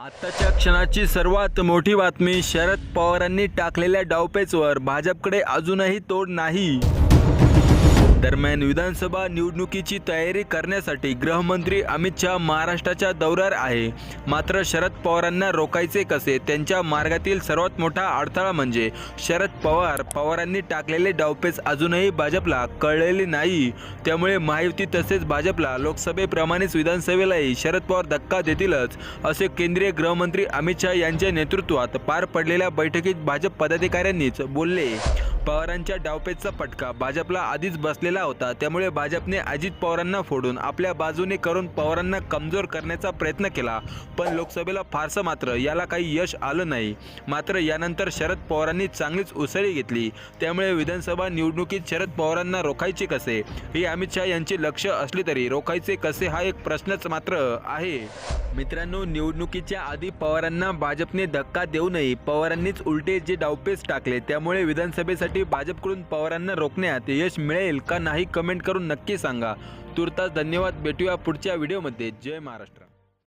आताच्या क्षणाची सर्वात मोठी बातमी शरद पवारांनी टाकलेल्या डावपेचवर भाजपकडे अजूनही तोड नाही. दरम्यान विधानसभा निवडणुकीची तयारी करण्यासाठी गृहमंत्री अमित शहा महाराष्ट्राच्या दौऱ्यावर आहे. मात्र शरद पवारांना रोखायचे कसे? त्यांच्या मार्गातील सर्वात मोठा अडथळा म्हणजे शरद पवार पवारांनी टाकलेले डावपेच अजूनही भाजपला कळलेले नाही. त्यामुळे महायुती तसेच भाजपला लोकसभेप्रमाणेच विधानसभेलाही शरद पवार धक्का देतीलच असे केंद्रीय गृहमंत्री अमित शहा यांच्या नेतृत्वात पार पडलेल्या बैठकीत भाजप पदाधिकाऱ्यांनीच बोलले. पवारांच्या डावपेचचा फटका. भाजपला आधीच बसलेला होता. त्यामुळे भाजपने अजित पवारांना फोडून आपल्या बाजूने करून पवारांना कमजोर करण्याचा प्रयत्न केला. पण लोकसभेला फारसं मात्र याला काही यश आलं नाही. मात्र यानंतर शरद पवारांनी चांगलीच उसळी घेतली. त्यामुळे विधानसभा निवडणुकीत शरद पवारांना रोखायचे कसे? हे अमित शहा यांचे लक्ष असले तरी रोखायचे कसे हा एक प्रश्नच मात्र आहे. मित्रांनो निवडणुकीच्या आधी पवारांना भाजपने धक्का देऊ नये. पवारांनीच उलटे जे डावपेच टाकले त्यामुळे विधानसभेसाठी भाजपकडून पवारांना रोखण्यात यश मिळेल का नाही कमेंट करून नक्की सांगा. तुर्तास धन्यवाद. भेटूया पुढच्या व्हिडिओमध्ये. जय महाराष्ट्र.